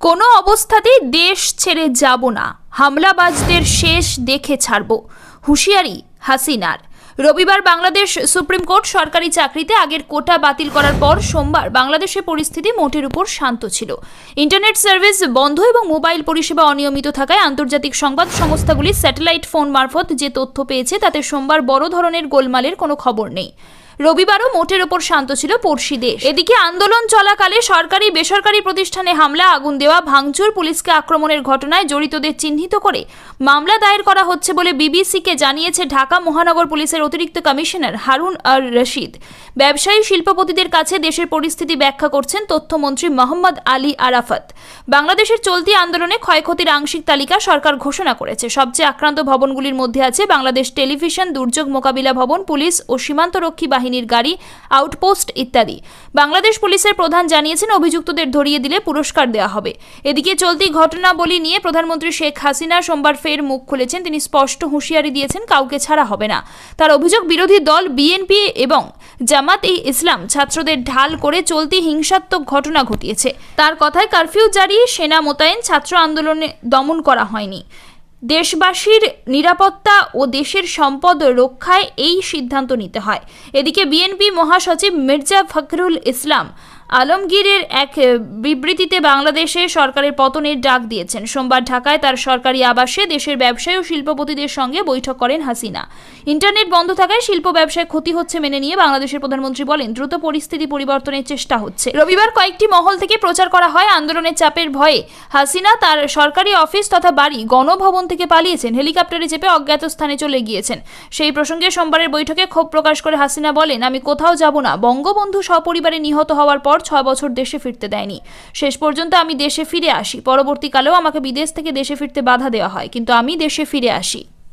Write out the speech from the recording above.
কোনো অবস্থাতেই দেশ ছেড়ে যাব না। হামলাবাজদের শেষ দেখে ছাড়ব। হুঁশিয়ারি হাসিনার। রবিবার বাংলাদেশ সুপ্রিম কোর্ট সরকারি চাকরিতে আগের কোটা বাতিল করার পর সোমবার বাংলাদেশের পরিস্থিতি মোটের উপর শান্ত ছিল। ইন্টারনেট সার্ভিস বন্ধ এবং মোবাইল পরিষেবা অনিয়মিত থাকায় আন্তর্জাতিক সংবাদ সংস্থাগুলি স্যাটেলাইট ফোন মারফত যে তথ্য পেয়েছে তাতে সোমবার বড় ধরনের গোলমালের কোনো খবর নেই। রবিবারও মোটের ওপর শান্ত ছিল পড়শি দেশ। এদিকে আন্দোলন চলাকালে সরকারি বেসরকারি প্রতিষ্ঠানে হামলা, আগুন দেওয়া, ভাঙচুর, পুলিশকে আক্রমণের ঘটনায় জড়িতদের চিহ্নিত করে মামলা দায়ের করা হচ্ছে বলে বিবিসিকে জানিয়েছে ঢাকা মহানগর পুলিশের অতিরিক্ত কমিশনার হারুন আর রশিদ। ব্যবসায়ী শিল্পপতিদের কাছে দেশের পরিস্থিতি ব্যাখ্যা করছেন তথ্যমন্ত্রী মোহাম্মদ আলী আরাফাত। বাংলাদেশের চলতি আন্দোলনে ক্ষয়ক্ষতির আংশিক তালিকা সরকার ঘোষণা করেছে। সবচেয়ে আক্রান্ত ভবনগুলির মধ্যে আছে বাংলাদেশ টেলিভিশন, দুর্যোগ মোকাবিলা ভবন, পুলিশ ও সীমান্তরক্ষী বাহিনীর গাড়ি, আউটপোস্ট ইত্যাদি। বাংলাদেশ পুলিশের প্রধান জানিয়েছেন, অভিযুক্তদের ধরিয়ে দিলে পুরস্কার দেওয়া হবে। এদিকে চলতি ঘটনাবলী নিয়ে প্রধানমন্ত্রী শেখ হাসিনা সোমবার ফের মুখ খুলেছেন। তিনি স্পষ্ট হুঁশিয়ারি দিয়েছেন, কাউকে ছাড়া হবে না। তার অভিযোগ, বিরোধী দল, বিএনপি এবং জামাত এই ইসলাম ছাত্রদের ঢাল করে চলতি হিংসাত্মক ঘটনা ঘটিয়েছে। তার কথায় কারফিউ জারি, সেনা মোতায়েন, ছাত্র আন্দোলনে দমন করা হয়নি। দেশবাসীর নিরাপত্তা ও দেশের সম্পদ রক্ষায় এই সিদ্ধান্ত নিতে হয়। এদিকে বিএনপি মহাসচিব মির্জা ফখরুল ইসলাম আলমগীরের এক বিবৃতিতে বাংলাদেশে সরকারের পতনের ডাক দিয়েছেন। সোমবার ঢাকায় তার সরকারি আবাসে দেশের ব্যবসায়ী ও শিল্পপতিদের সঙ্গে বৈঠক করেন হাসিনা। ইন্টারনেট বন্ধ থাকায় শিল্প ব্যবসায় ক্ষতি হচ্ছে মেনে নিয়ে বাংলাদেশের প্রধানমন্ত্রী বলেন, দ্রুত পরিস্থিতি পরিবর্তনের চেষ্টা হচ্ছে। রবিবার কয়েকটি মহল থেকে প্রচার করা হয় আন্দোলনের চাপের ভয়ে। হাসিনা তার সরকারি অফিস তথা বাড়ি গণভবন থেকে পালিয়েছেন। হেলিকপ্টারে চেপে অজ্ঞাত স্থানে চলে গিয়েছেন। সেই প্রসঙ্গে সোমবারের বৈঠকে ক্ষোভ প্রকাশ করে হাসিনা বলেন, আমি কোথাও যাব না। বঙ্গবন্ধু সপরিবারে নিহত হওয়ার পর ছয় বছর দেশে ফিরতে দেয়নি। শেষ পর্যন্ত আমি দেশে ফিরে আসি। পরবর্তীকালেও আমাকে বিদেশ থেকে দেশে ফিরতে বাধা দেওয়া হয়, কিন্তু আমি দেশে ফিরে আসি।